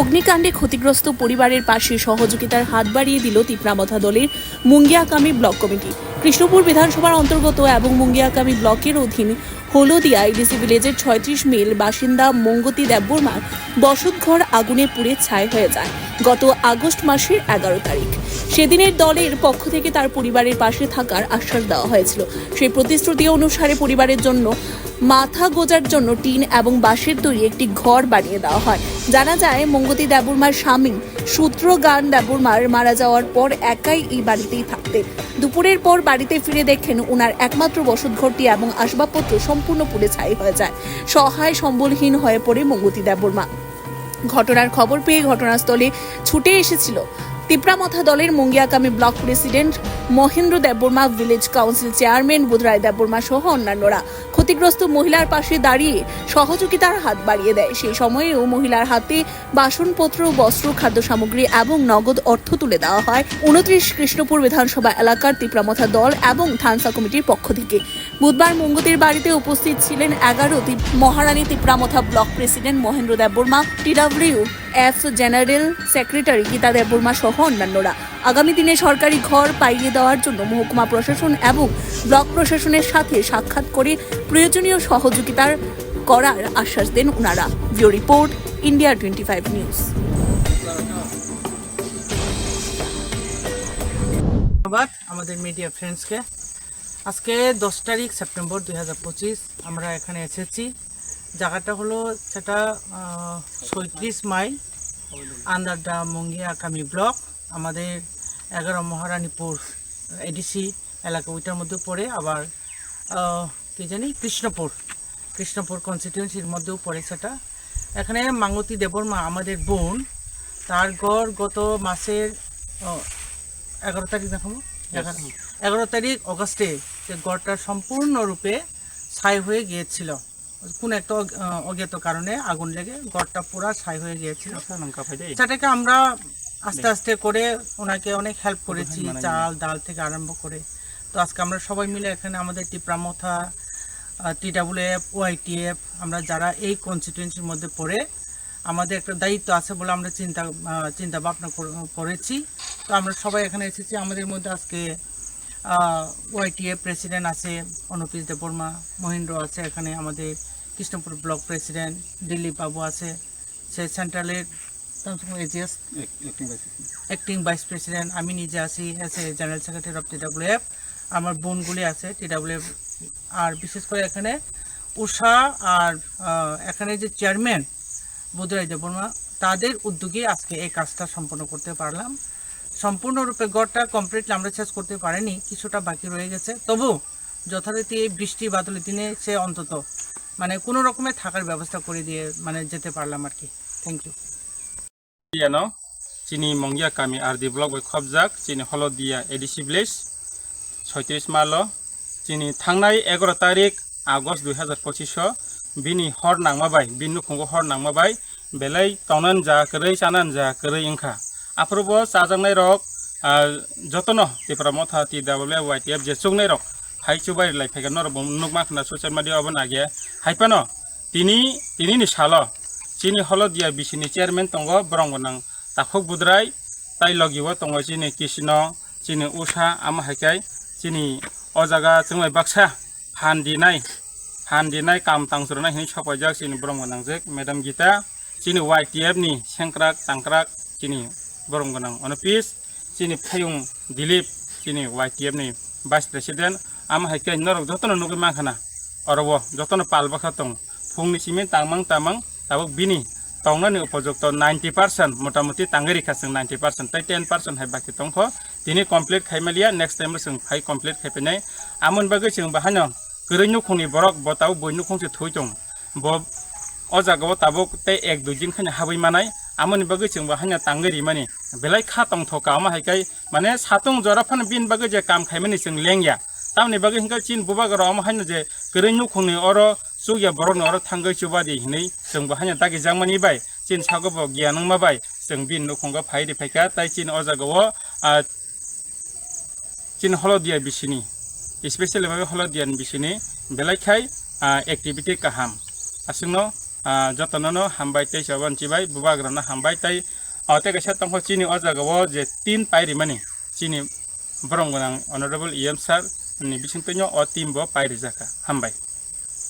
অগ্নিকাণ্ডে ক্ষতিগ্রস্ত পরিবারের পাশে সহযোগিতার হাত বাড়িয়ে দিল তিপ্রামথা দলের মুঙ্গিয়াকামী ব্লক কমিটি। কৃষ্ণপুর বিধানসভার অন্তর্গত এবং মুঙ্গিয়াকামী ব্লকের অধীন হলদিয়া ডিসি ভিলেজের ছয়ত্রিশ মিল বাসিন্দা মঙ্গতি দেববর্মার বসতঘর আগুনে পুড়ে ছাই হয়ে যায় গত আগস্ট মাসের এগারো তারিখ। সেদিনের দলের পক্ষ থেকে তার পরিবারের পাশে থাকার আশ্বাস দেওয়া হয়েছিল। সেই প্রতিশ্রুতি অনুসারে পরিবারের জন্য মাথা গোজার জন্য টিন এবং বাঁশের তৈরি একটি ঘর বানিয়ে দেওয়া হয়। জানা যায়, মঙ্গতি দেবুরমার স্বামী সূত্রগান দেবুরমার মারা যাওয়ার পর একাই এই বাড়িতেই থাকতেন। দুপুরের পর বাড়িতে ফিরে দেখেন ওনার একমাত্র বসত বসতঘরটি এবং আসবাবপত্র সম্পূর্ণ পুড়ে ছাই হয়ে যায়। সহায় সম্বলহীন হয়ে পড়ে মঙ্গতি দেববর্মা। ঘটনার খবর পেয়ে ঘটনাস্থলে ছুটে এসেছিল। তিপ্রামথা দলের Mungiakami block president Mahendra Debbarma, village council chairman Budhrai Debbarma সহ অন্যান্যরা। ক্ষতিগ্রস্ত মহিলার পাশে দাঁড়িয়ে সহযোগিতার হাত বাড়িয়ে দেয়। সেই সময়েও মহিলার হাতে বাসনপত্র, বস্ত্র, খাদ্য সামগ্রী এবং নগদ অর্থ তুলে দেওয়া হয়। উনত্রিশ কৃষ্ণপুর বিধানসভা এলাকার তিপ্রামথা দল এবং থানসা কমিটির পক্ষ থেকে। বুধবার মঙ্গতির বাড়িতে উপস্থিত ছিলেন এগারো Maharani Tipramotha block president Mahendra Debbarma TW F general secretary Gita Debbarma সহ অন্যান্যরা। আগামী দিনে সরকারি ঘর পাইয়ে দেওয়ার জন্য মহকুমা প্রশাসন এবং ব্লক প্রশাসনের সাথে সাক্ষাৎ করে প্রয়োজনীয় সহযোগিতার করার আশ্বাস দেন ওনারা VO report, India twenty five news. ধন্যবাদ আমাদের মিডিয়া ফ্রেন্ডসকে। আজকে দশ তারিখ সেপ্টেম্বর দু হাজার পঁচিশ, আমরা এখানে এসেছি। জায়গাটা হলো সেটা সৈত্রিশ mile. Under the Mungiakami block. আমাদের এগারো মহারানীপুর এডিসি এলাকা ওইটার মধ্যে পড়ে। আবার কি জানি কৃষ্ণপুর। কৃষ্ণপুর কনস্টিটিউন্সির মধ্যেও পড়ে সেটা। এখানে মাঙ্গতি দেবর্মা আমাদের বোন তার গড় গত মাসের এগারো তারিখ দেখাবো এগারো এগারো তারিখ অগস্টে যে গড়টা সম্পূর্ণরূপে ছাই হয়ে গিয়েছিল। কোন একটা অজ্ঞাত কারণে আগুন লেগে গড়টা পুরা ছাই হয়ে গিয়েছিল সেটাকে আমরা আস্তে আস্তে করে ওনাকে অনেক হেল্প করেছি চাল ডাল থেকে আরম্ভ করে। তো আজকে আমরা সবাই মিলে এখানে আমাদের টিপ্রামথা টিডাব্লিউএফ ওআইটিএফ আমরা যারা এই কনস্টিটিউয়েন্সির মধ্যে পড়ে আমাদের একটা দায়িত্ব আছে বলে আমরা চিন্তা চিন্তা ভাবনা করেছি। তো আমরা সবাই এখানে এসেছি। আমাদের মধ্যে আজকে ওআইটিএফ প্রেসিডেন্ট আছে অনুপিস দেববর্মা মহেন্দ্র আছে এখানে আমাদের। কৃষ্ণপুর ব্লক প্রেসিডেন্ট দিলীপ বাবু আছে, সে সেন্ট্রালের অ্যাক্টিং ভাইস প্রেসিডেন্ট আমি নিজে আছি as a general secretary of TWF আমার বোনগুলি আছে টিডাব্লিউএফ আর বিশেষ করে এখানে উষা আর এখানে যে চেয়ারম্যান বুধরাই দেববর্মা, তাদের উদ্যোগে আজকে এই কাজটা সম্পন্ন করতে পারলাম। সম্পূর্ণরূপে গড়টা কমপ্লিটলি আমরা শেষ করতে পারিনি, কিছুটা বাকি রয়ে গেছে। তবু যথারীতি এই বৃষ্টি বাদলের দিনে সে অন্তত মানে কোনো রকমের থাকার ব্যবস্থা করে দিয়ে মানে যেতে পারলাম আর কি। থ্যাংক ইউ ইয়ানো চিনি মঙ্গিয়া কামি আর দি ব্লক খবজাক চিনি হলদিয়া এডিসি ভিলেজ ছয়ত্রিশ মাল চিনি থাংনাই এগারো তারিখ, আগস্ট দুই হাজার পঁচিশ বিনি হর নাংমাবাই বিনি খুঙ্গো হর নাংমাবাই বেলাই টাউনান জাকরে চানান জাকরে ইংখা আফরব চাজাংনাই রক যত্ন Tipra Motha T double Y T F জেসুংনাই রক হাইচু বাড়ি লাই থাকে নর বমনুক মাখনা সোশ্যাল মিডিয়া অবন আগে। হাইপানো, তিনি তিনি নি সাল চিনি হল দিয়া বিসিনি চেয়ারম্যান তঙ্গ ব্রঙ্গনাং তাকক বুদ্রাই তাই লগিব তঙ্গ চিনি কৃষ্ণ, চিনি উষা, আম হাইকাই, চিনি অ জায়গা চুমাই বাক্সা হান দিনাই হান দিনাই কাম তাংসরনাই হিনি সপাইজাক চিনি ব্রঙ্গনাংজেক ম্যাডাম গীতা, চিনি ওয়াই টি এফ নি সেংক্রাক তাংক্রাক চিনি ব্রঙ্গনাং অনপিস চিনি ফায়ুং দিলীপ, চিনি ওয়াই টি এফ নি vice president ama hai kai norok jotono nugi mangkhana orobo jotono palba khatung phungni simi tangmang tamang tabok bini. তংলানি উপযুক্ত নাইনটি পার্সেন্ট মোটামুটি তাঙ্গেরি খাসং নাইনটি পার্সেন্ট তাই টেন পার্সেন্ট হাই বাকি তংখ তিনি কমপ্লিট খাইমালিয়া নেক্সট টাইম ফাই কমপ্লিট খাইপেনাই আমন বাকি সং বাহান গরৈনু খংনি বরক বতাও বইনু খংসে থই দং ব অজাগাব তাবক তাই এক দুইদিন খানি হাবই মানাই আমন বাকি সং বাহান তাঙ্গেরি মানে বেলাই খা তংথ কামা হাইকাই মানে সাতং জরাফান বিন বাকি যে কাম খাইমানি সং লেংয়া tamni bagi hinga chin buba garo am hanya je kering nu khung ni oro sugya boron oro thangai chuba de hinai sung ba hanya dagi jangmani bai chin chago bo gyanang ma bai sung bin nu khung ga phai de phaika tai chin oja go a chin holo dia bisini specially bagi holo dia bisini belai khai activity kaham asungno jatanono hambai tai saban chibai buba garo na hambai tai অতে গেছে তখন চিনি অজাগাব যে তিন পাইরি মানে চিনি বরং honourable E M sir ni bichin penyo otim timbo pai rizaka hambai